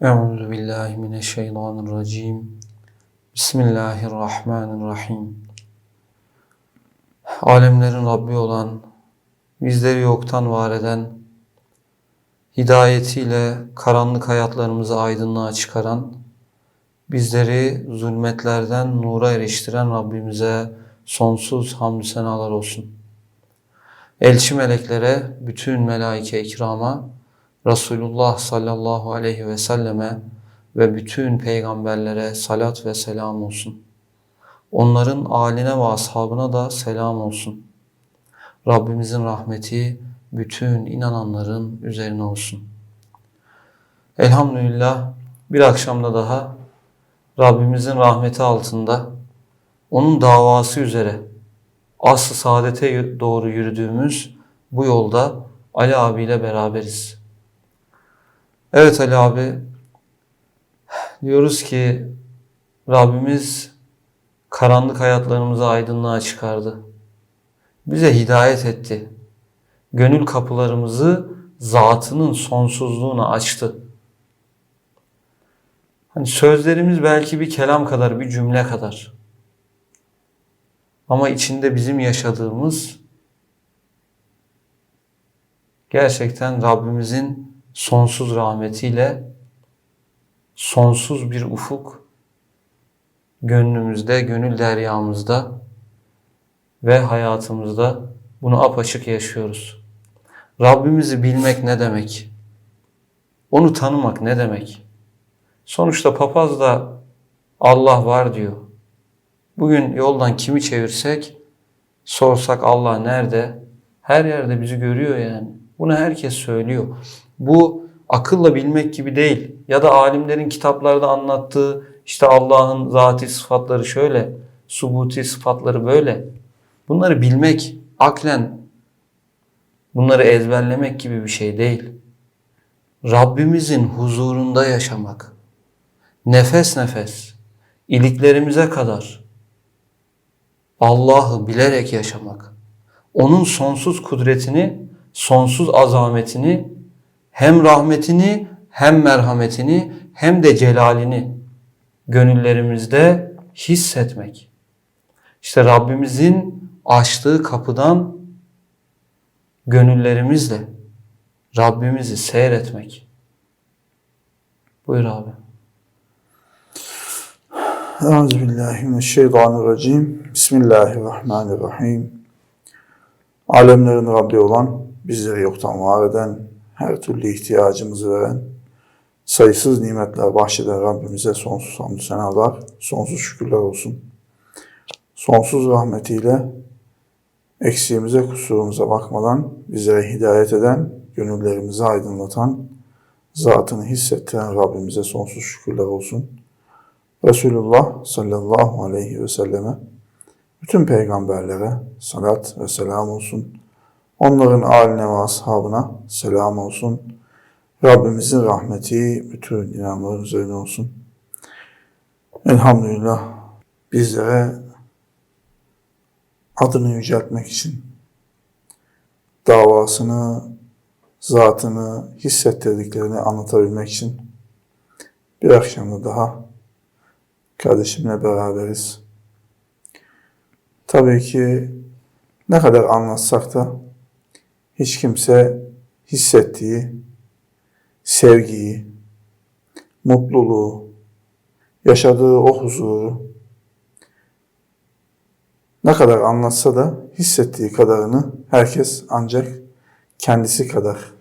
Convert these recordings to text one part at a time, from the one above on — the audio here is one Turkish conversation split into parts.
Euzu billahi mineşşeytanirracim. Bismillahirrahmanirrahim. Alemlerin Rabbi olan, bizleri yoktan var eden, hidayetiyle karanlık hayatlarımızı aydınlığa çıkaran, bizleri zulmetlerden nura eriştiren Rabbimize sonsuz hamdü senalar olsun. Elçi meleklere, bütün melaike ikrama, Resulullah sallallahu aleyhi ve selleme ve bütün peygamberlere salat ve selam olsun. Onların aline ve ashabına da selam olsun. Rabbimizin rahmeti bütün inananların üzerine olsun. Elhamdülillah bir akşamda daha Rabbimizin rahmeti altında onun davası üzere aslı saadete doğru yürüdüğümüz bu yolda Ali abiyle beraberiz. Evet Ali abi, diyoruz ki Rabbimiz karanlık hayatlarımızı aydınlığa çıkardı. Bize hidayet etti. Gönül kapılarımızı zatının sonsuzluğuna açtı. Hani sözlerimiz belki bir kelam kadar, bir cümle kadar. Ama içinde bizim yaşadığımız gerçekten Rabbimizin sonsuz rahmetiyle sonsuz bir ufuk gönlümüzde, gönül deryamızda ve hayatımızda bunu apaçık yaşıyoruz. Rabbimizi bilmek ne demek? Onu tanımak ne demek? Sonuçta papaz da Allah var diyor. Bugün yoldan kimi çevirsek, sorsak Allah nerede? Her yerde bizi görüyor yani. Bunu herkes söylüyor. Bu akılla bilmek gibi değil. Ya da alimlerin kitaplarda anlattığı işte Allah'ın zati sıfatları şöyle, subuti sıfatları böyle. Bunları bilmek, aklen bunları ezberlemek gibi bir şey değil. Rabbimizin huzurunda yaşamak, nefes nefes, iliklerimize kadar Allah'ı bilerek yaşamak, onun sonsuz kudretini, sonsuz azametini hem rahmetini hem merhametini hem de celalini gönüllerimizde hissetmek. İşte Rabbimizin açtığı kapıdan gönüllerimizle Rabbimizi seyretmek. Buyur abi. Euzubillahimineşşeytanirracim. Bismillahirrahmanirrahim. Alemlerin Rabbi olan, bizleri yoktan var eden, her türlü ihtiyacımızı veren, sayısız nimetler bahşeden Rabbimize sonsuz hamdü senalar, sonsuz şükürler olsun. Sonsuz rahmetiyle eksiğimize, kusurumuza bakmadan bizlere hidayet eden, gönüllerimizi aydınlatan, zatını hissettiren Rabbimize sonsuz şükürler olsun. Resulullah sallallahu aleyhi ve selleme, bütün peygamberlere salat ve selam olsun. Onların aline ve ashabına selam olsun. Rabbimizin rahmeti bütün inanların üzerine olsun. Elhamdülillah bizlere adını yüceltmek için davasını, zatını hissettirdiklerini anlatabilmek için bir akşamda daha kardeşimle beraberiz. Tabii ki ne kadar anlatsak da hiç kimse hissettiği sevgiyi, mutluluğu, yaşadığı o huzuru ne kadar anlatsa da hissettiği kadarını herkes ancak kendisi kadar,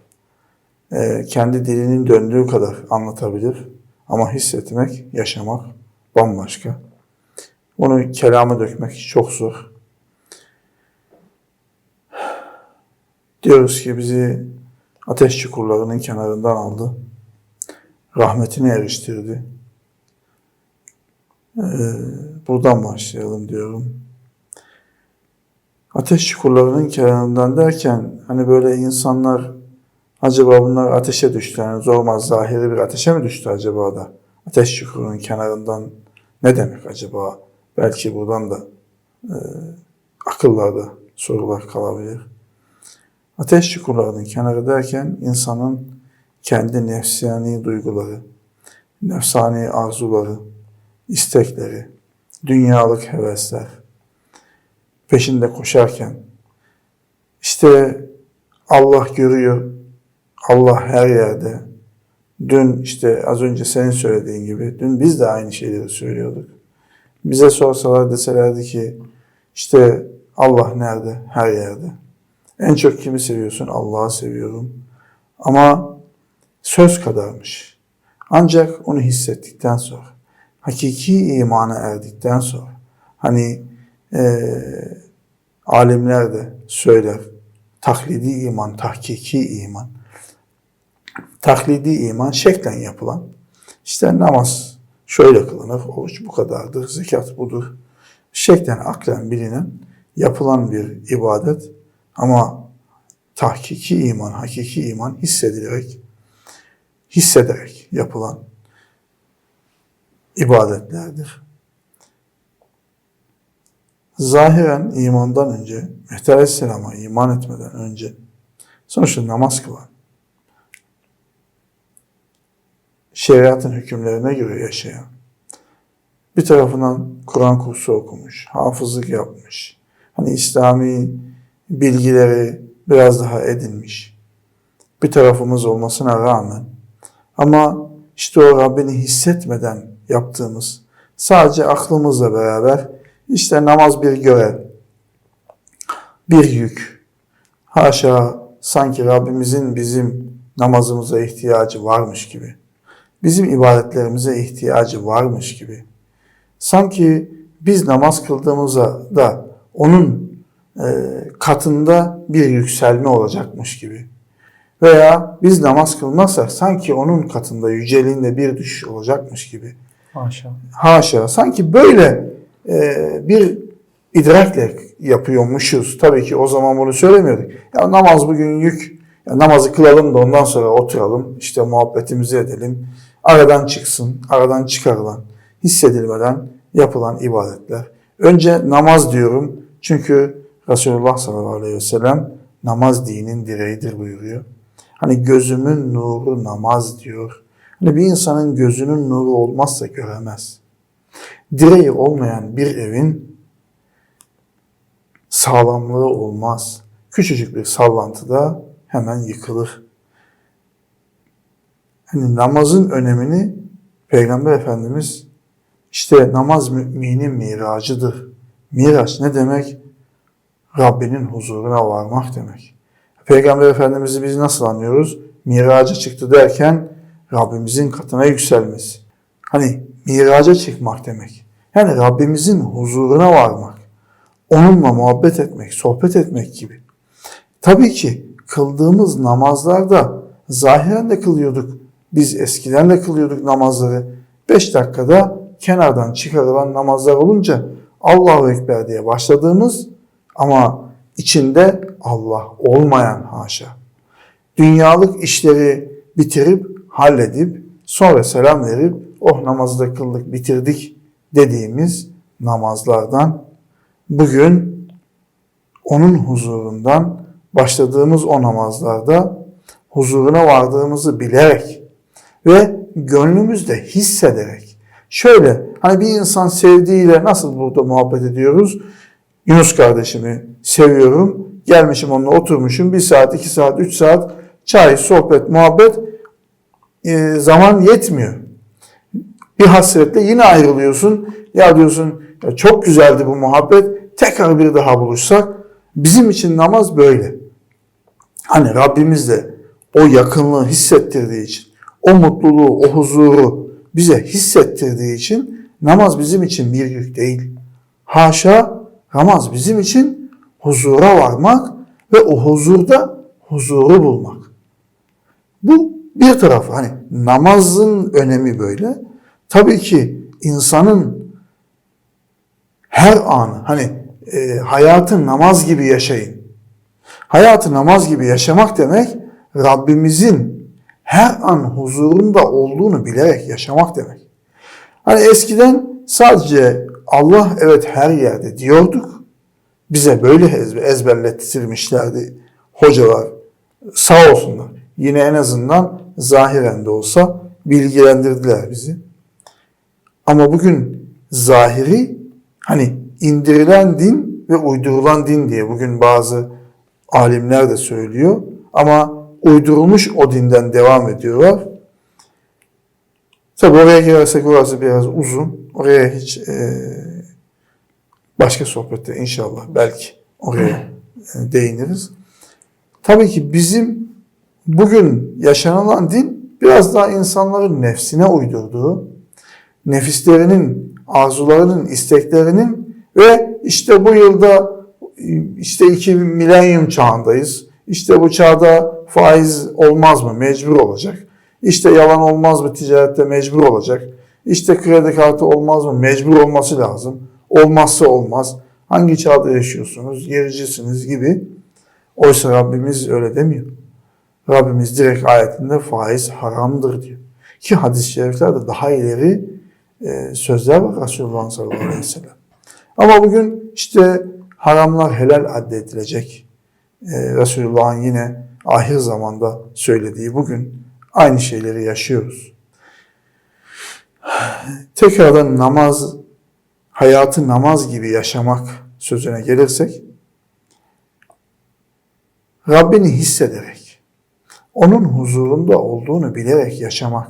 e, kendi dilinin döndüğü kadar anlatabilir. Ama hissetmek, yaşamak bambaşka. Onu kelama dökmek çok zor. Diyoruz ki bizi ateş çukurlarının kenarından aldı. Rahmetine eriştirdi. Ee, buradan başlayalım diyorum. Ateş çukurlarının kenarından derken hani böyle insanlar acaba bunlar ateşe düştü yani zormaz zahiri bir ateşe mi düştü acaba da? Ateş çukurunun kenarından ne demek acaba? Belki buradan da e, akıllarda sorular kalabilir. Ateş çukurlarının kenarı derken insanın kendi nefsani duyguları, nefsani arzuları, istekleri, dünyalık hevesler peşinde koşarken işte Allah görüyor, Allah her yerde. Dün işte az önce senin söylediğin gibi, dün biz de aynı şeyleri söylüyorduk. Bize sorsalar deselerdi ki işte Allah nerede? Her yerde. En çok kimi seviyorsun? Allah'ı seviyorum. Ama söz kadarmış. Ancak onu hissettikten sonra, hakiki imana erdikten sonra, hani eee alimler de söyler, taklidi iman, tahkiki iman. Taklidi iman şeklen yapılan, işte namaz şöyle kılınır, oruç bu kadardır, zekat budur. Şeklen, aklen bilinen, yapılan bir ibadet ama tahkiki iman, hakiki iman hissedilerek, hissederek yapılan ibadetlerdir. Zahiren imandan önce, Mehdi Aleyhisselam'a iman etmeden önce sonuçta namaz kılan, şeriatın hükümlerine göre yaşayan, bir tarafından Kur'an kursu okumuş, hafızlık yapmış, hani İslami bilgileri biraz daha edinmiş bir tarafımız olmasına rağmen ama işte o Rabbini hissetmeden yaptığımız sadece aklımızla beraber işte namaz bir görev, bir yük. Haşa sanki Rabbimizin bizim namazımıza ihtiyacı varmış gibi. Bizim ibadetlerimize ihtiyacı varmış gibi. Sanki biz namaz kıldığımızda da onun katında bir yükselme olacakmış gibi. Veya biz namaz kılmazsak sanki onun katında yüceliğinde bir düşüş olacakmış gibi. Maşallah. Haşa. Sanki böyle e, bir idrakle yapıyormuşuz. Tabii ki o zaman bunu söylemiyorduk. Ya namaz bugün yük. Ya namazı kılalım da ondan sonra oturalım. işte muhabbetimizi edelim. Aradan çıksın. Aradan çıkarılan, hissedilmeden yapılan ibadetler. Önce namaz diyorum. Çünkü Resulullah sallallahu aleyhi ve sellem namaz dinin direğidir buyuruyor. Hani gözümün nuru namaz diyor. Hani bir insanın gözünün nuru olmazsa göremez. Direği olmayan bir evin sağlamlığı olmaz. Küçücük bir sallantıda hemen yıkılır. Hani namazın önemini Peygamber Efendimiz işte namaz müminin miracıdır. Miraç ne demek? Rabbinin huzuruna varmak demek. Peygamber Efendimiz'i biz nasıl anlıyoruz? Miraca çıktı derken Rabbimizin katına yükselmesi. Hani miraca çıkmak demek. Yani Rabbimizin huzuruna varmak. Onunla muhabbet etmek, sohbet etmek gibi. Tabii ki kıldığımız namazlarda zahiren de kılıyorduk. Biz eskiden de kılıyorduk namazları. 5 dakikada kenardan çıkarılan namazlar olunca Allahu Ekber diye başladığımız ama içinde Allah olmayan haşa. Dünyalık işleri bitirip, halledip, sonra selam verip, oh namazı da kıldık, bitirdik dediğimiz namazlardan bugün onun huzurundan başladığımız o namazlarda huzuruna vardığımızı bilerek ve gönlümüzde hissederek şöyle hani bir insan sevdiğiyle nasıl burada muhabbet ediyoruz? Yunus kardeşimi seviyorum. Gelmişim onunla oturmuşum. Bir saat, iki saat, üç saat çay, sohbet, muhabbet e, zaman yetmiyor. Bir hasretle yine ayrılıyorsun. Ya diyorsun ya çok güzeldi bu muhabbet. Tekrar bir daha buluşsak. Bizim için namaz böyle. Hani Rabbimiz de o yakınlığı hissettirdiği için, o mutluluğu, o huzuru bize hissettirdiği için namaz bizim için bir yük değil. Haşa namaz bizim için huzura varmak ve o huzurda huzuru bulmak. Bu bir tarafı hani namazın önemi böyle. Tabii ki insanın her anı hani e, hayatı namaz gibi yaşayın. Hayatı namaz gibi yaşamak demek Rabbimizin her an huzurunda olduğunu bilerek yaşamak demek. Hani eskiden sadece Allah evet her yerde diyorduk. Bize böyle ezberlettirmişlerdi hocalar. Sağ olsunlar. Yine en azından zahiren de olsa bilgilendirdiler bizi. Ama bugün zahiri hani indirilen din ve uydurulan din diye bugün bazı alimler de söylüyor. Ama uydurulmuş o dinden devam ediyorlar. Tabi oraya girersek orası biraz uzun. Oraya hiç e, başka sohbette inşallah belki oraya e, değiniriz. Tabii ki bizim bugün yaşanılan din biraz daha insanların nefsine uydurduğu, nefislerinin, arzularının, isteklerinin ve işte bu yılda işte iki milenyum çağındayız. İşte bu çağda faiz olmaz mı? Mecbur olacak. İşte yalan olmaz mı? Ticarette mecbur olacak. İşte kredi kartı olmaz mı? Mecbur olması lazım. Olmazsa olmaz. Hangi çağda yaşıyorsunuz? Gericisiniz gibi. Oysa Rabbimiz öyle demiyor. Rabbimiz direkt ayetinde faiz haramdır diyor. Ki hadis-i şeriflerde daha ileri e, sözler var Resulullah sallallahu aleyhi ve sellem. Ama bugün işte haramlar helal addedilecek. E, Resulullah'ın yine ahir zamanda söylediği bugün aynı şeyleri yaşıyoruz. Tekrardan namaz, hayatı namaz gibi yaşamak sözüne gelirsek, Rabbini hissederek, onun huzurunda olduğunu bilerek yaşamak.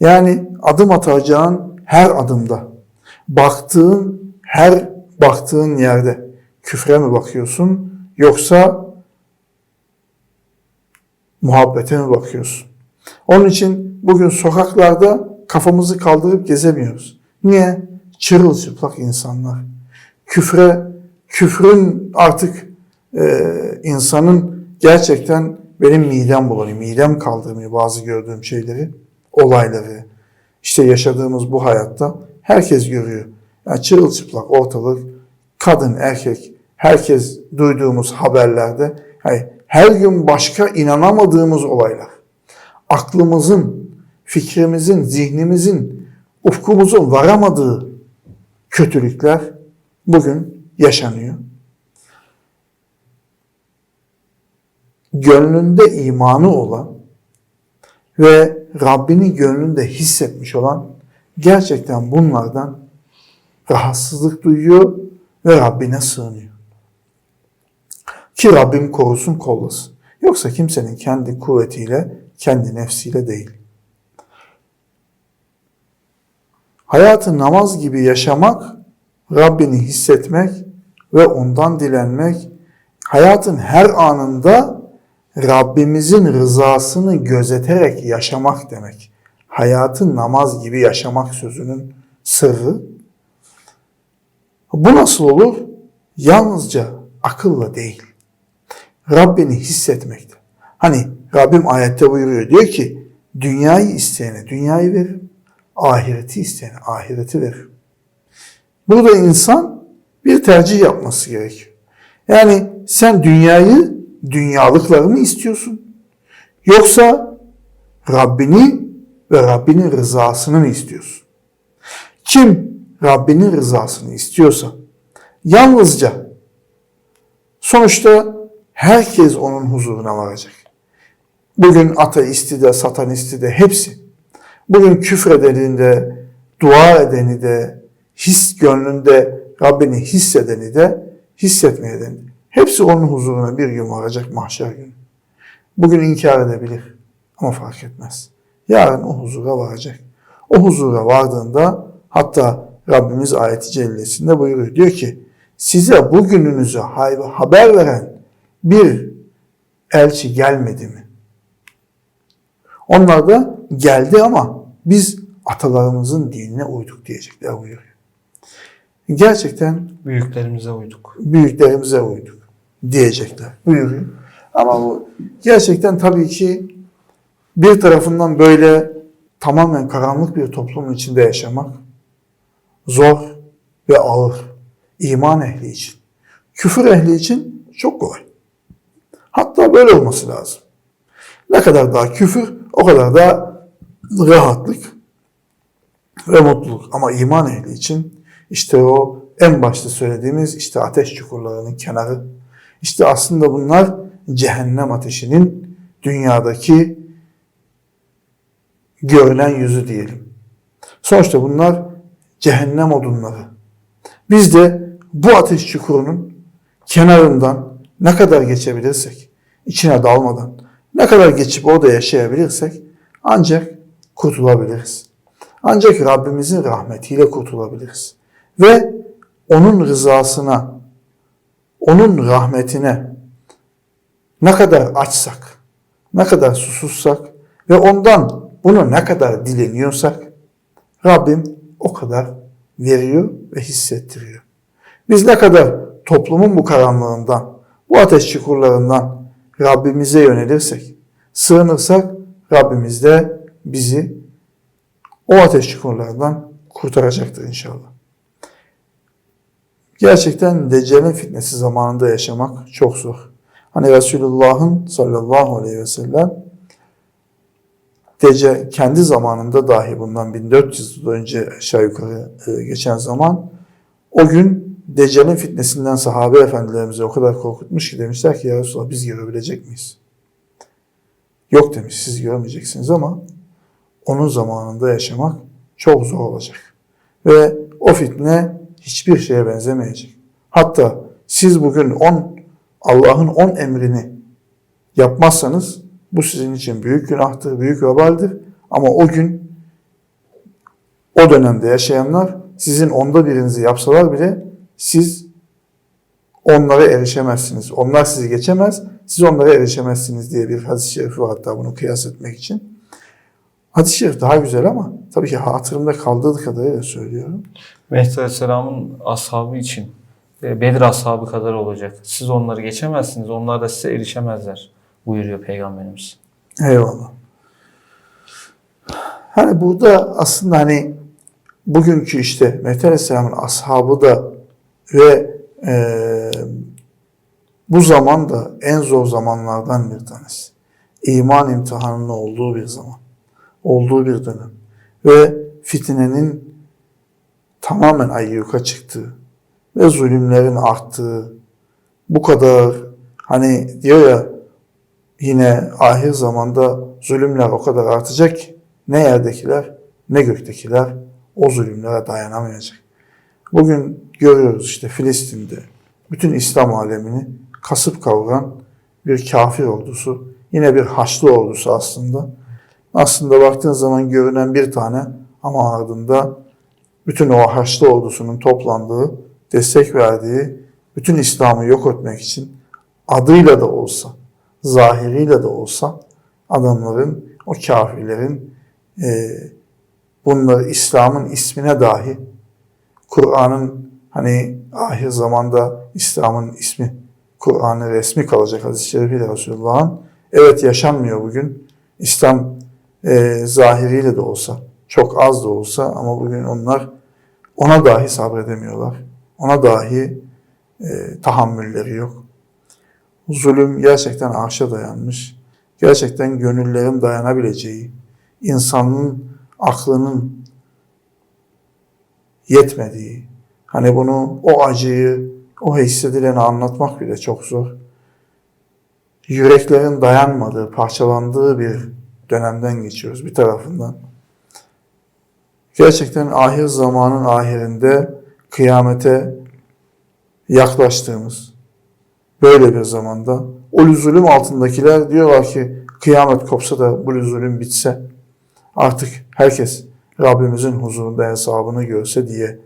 Yani adım atacağın her adımda, baktığın her baktığın yerde küfre mi bakıyorsun yoksa muhabbete mi bakıyorsun? Onun için bugün sokaklarda kafamızı kaldırıp gezemiyoruz. Niye? Çırılçıplak insanlar. Küfre, küfrün artık e, insanın gerçekten benim midem bulanıyor. Midem kaldırmıyor bazı gördüğüm şeyleri, olayları. İşte yaşadığımız bu hayatta herkes görüyor. Yani çırılçıplak ortalık, kadın, erkek, herkes duyduğumuz haberlerde yani her gün başka inanamadığımız olaylar. Aklımızın, fikrimizin, zihnimizin, ufkumuzun varamadığı kötülükler bugün yaşanıyor. Gönlünde imanı olan ve Rabbini gönlünde hissetmiş olan gerçekten bunlardan rahatsızlık duyuyor ve Rabbine sığınıyor. Ki Rabbim korusun kollasın. Yoksa kimsenin kendi kuvvetiyle, kendi nefsiyle değil. Hayatı namaz gibi yaşamak, Rabbini hissetmek ve ondan dilenmek, hayatın her anında Rabbimizin rızasını gözeterek yaşamak demek. Hayatı namaz gibi yaşamak sözünün sırrı. Bu nasıl olur? Yalnızca akılla değil. Rabbini hissetmekte. Hani Rabbim ayette buyuruyor diyor ki dünyayı isteyene dünyayı veririm. Ahireti isteyene ahireti veririm. Burada insan bir tercih yapması gerekiyor. Yani sen dünyayı, dünyalıkları mı istiyorsun? Yoksa Rabbini ve Rabbinin rızasını mı istiyorsun? Kim Rabbinin rızasını istiyorsa yalnızca sonuçta herkes onun huzuruna varacak. Bugün ateisti de, satanisti de hepsi. Bugün küfredeni de, dua edeni de, his gönlünde Rabbini hissedeni de, hissetmeyeni de. Hepsi onun huzuruna bir gün varacak mahşer günü. Bugün inkar edebilir ama fark etmez. Yarın o huzura varacak. O huzura vardığında hatta Rabbimiz ayeti cellesinde buyuruyor. Diyor ki size bugününüzü haber veren bir elçi gelmedi mi? Onlar da geldi ama biz atalarımızın dinine uyduk diyecekler buyuruyor. Gerçekten Büyüklerimize uyduk. büyüklerimize uyduk diyecekler buyuruyor. Ama bu gerçekten tabii ki bir tarafından böyle tamamen karanlık bir toplumun içinde yaşamak zor ve ağır. İman ehli için. Küfür ehli için çok kolay. Hatta böyle olması lazım. Ne kadar daha küfür o kadar da rahatlık ve mutluluk. Ama iman ehli için işte o en başta söylediğimiz işte ateş çukurlarının kenarı. İşte aslında bunlar cehennem ateşinin dünyadaki görünen yüzü diyelim. Sonuçta bunlar cehennem odunları. Biz de bu ateş çukurunun kenarından ne kadar geçebilirsek, içine dalmadan ne kadar geçip orada yaşayabilirsek ancak kurtulabiliriz. Ancak Rabbimizin rahmetiyle kurtulabiliriz. Ve onun rızasına, onun rahmetine ne kadar açsak, ne kadar susuzsak ve ondan bunu ne kadar dileniyorsak Rabbim o kadar veriyor ve hissettiriyor. Biz ne kadar toplumun bu karanlığından, bu ateş çukurlarından Rabbimize yönelirsek, sığınırsak Rabbimiz de bizi o ateş çukurlarından kurtaracaktır inşallah. Gerçekten Deccal'in fitnesi zamanında yaşamak çok zor. Hani Resulullah'ın sallallahu aleyhi ve sellem Deccal kendi zamanında dahi bundan 1400 yıl önce aşağı yukarı e, geçen zaman o gün Deccal'in fitnesinden sahabe efendilerimize o kadar korkutmuş ki demişler ki ya Resulallah biz görebilecek miyiz? Yok demiş siz görmeyeceksiniz ama onun zamanında yaşamak çok zor olacak. Ve o fitne hiçbir şeye benzemeyecek. Hatta siz bugün on Allah'ın on emrini yapmazsanız bu sizin için büyük günahtır, büyük vebaldir. Ama o gün o dönemde yaşayanlar sizin onda birinizi yapsalar bile siz onlara erişemezsiniz. Onlar sizi geçemez, siz onlara erişemezsiniz diye bir hadis-i şerifi var hatta bunu kıyas etmek için. Hadis-i şerif daha güzel ama tabii ki hatırımda kaldığı kadarıyla söylüyorum. Mehdi Aleyhisselam'ın ashabı için e, Bedir ashabı kadar olacak. Siz onları geçemezsiniz. Onlar da size erişemezler buyuruyor Peygamberimiz. Eyvallah. Hani burada aslında hani bugünkü işte Mehdi Aleyhisselam'ın ashabı da ve e, bu zaman da en zor zamanlardan bir tanesi. İman imtihanının olduğu bir zaman. Olduğu bir dönem. Ve fitnenin tamamen ayyuka çıktığı ve zulümlerin arttığı bu kadar hani diyor ya yine ahir zamanda zulümler o kadar artacak ne yerdekiler ne göktekiler o zulümlere dayanamayacak. Bugün görüyoruz işte Filistin'de bütün İslam alemini kasıp kavuran bir kafir ordusu, yine bir Haçlı ordusu aslında. Aslında baktığın zaman görünen bir tane ama ardında bütün o Haçlı ordusunun toplandığı, destek verdiği, bütün İslam'ı yok etmek için adıyla da olsa, zahiriyle de olsa adamların, o kafirlerin e, bunları İslam'ın ismine dahi Kur'an'ın hani ahir zamanda İslam'ın ismi Kur'an'ın resmi kalacak hadis-i şerifiyle Resulullah'ın. Evet yaşanmıyor bugün. İslam e, zahiriyle de olsa, çok az da olsa ama bugün onlar ona dahi sabredemiyorlar. Ona dahi e, tahammülleri yok. Zulüm gerçekten arşa dayanmış. Gerçekten gönüllerin dayanabileceği, insanın aklının yetmediği, hani bunu, o acıyı, o hissedileni anlatmak bile çok zor. Yüreklerin dayanmadığı, parçalandığı bir dönemden geçiyoruz bir tarafından. Gerçekten ahir zamanın ahirinde kıyamete yaklaştığımız böyle bir zamanda o zulüm altındakiler diyorlar ki kıyamet kopsa da bu zulüm bitse artık herkes Rabbimizin huzurunda hesabını görse diye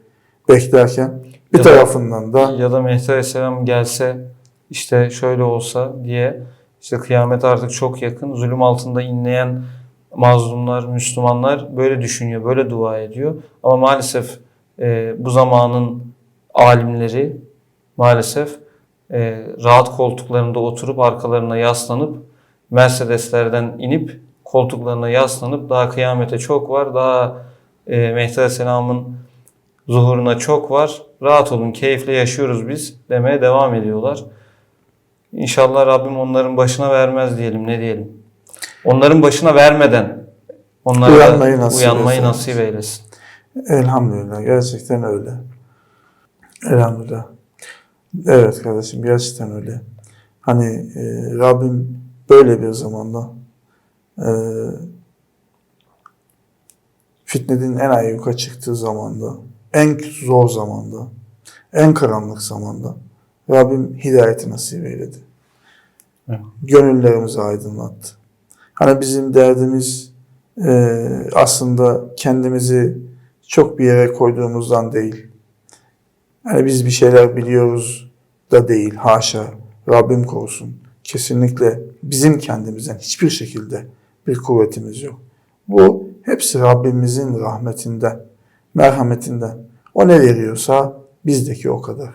beklerken bir Ya da- tarafından da Ya da Mehdi Aleyhisselam gelse işte şöyle olsa diye işte kıyamet artık çok yakın. Zulüm altında inleyen mazlumlar, Müslümanlar böyle düşünüyor, böyle dua ediyor. Ama maalesef e, bu zamanın alimleri maalesef e, rahat koltuklarında oturup arkalarına yaslanıp Mercedeslerden inip koltuklarına yaslanıp daha kıyamete çok var, daha e, Mehdi Aleyhisselam'ın zuhuruna çok var. Rahat olun, keyifle yaşıyoruz biz demeye devam ediyorlar. İnşallah Rabbim onların başına vermez diyelim, ne diyelim. Onların başına vermeden onlara Uyanmayı nasip uyanmayı eylesin. nasip eylesin. Elhamdülillah. Gerçekten öyle. Elhamdülillah. Evet kardeşim gerçekten öyle. Hani e, Rabbim böyle bir zamanda e, fitnenin en ayyuka çıktığı zamanda, en zor zamanda, en karanlık zamanda Rabbim hidayeti nasip eyledi. Gönüllerimizi aydınlattı. Hani bizim derdimiz e, aslında kendimizi çok bir yere koyduğumuzdan değil. Hani biz bir şeyler biliyoruz da değil. Haşa. Rabbim korusun. Kesinlikle bizim kendimizden hiçbir şekilde bir kuvvetimiz yok. Bu hepsi Rabbimizin rahmetinden, merhametinden. O ne veriyorsa bizdeki o kadar.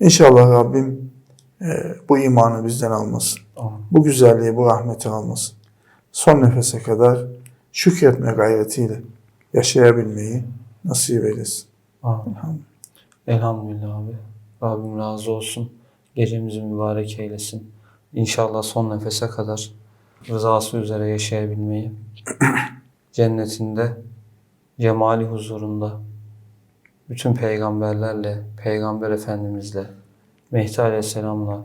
İnşallah Rabbim bu imanı bizden almasın. Bu güzelliği, bu rahmeti almasın. Son nefese kadar şükretme gayretiyle yaşayabilmeyi nasip eylesin. Amin. Elhamdülillah abi. Rabbim razı olsun. Gecemizi mübarek eylesin. İnşallah son nefese kadar rızası üzere yaşayabilmeyi, cennetinde, cemali huzurunda, bütün peygamberlerle, peygamber efendimizle, Mehdi aleyhisselamla,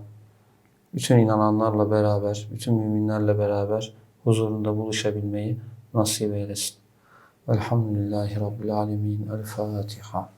bütün inananlarla beraber, bütün müminlerle beraber huzurunda buluşabilmeyi nasip eylesin. Elhamdülillahi Rabbil Alemin. El Fatiha.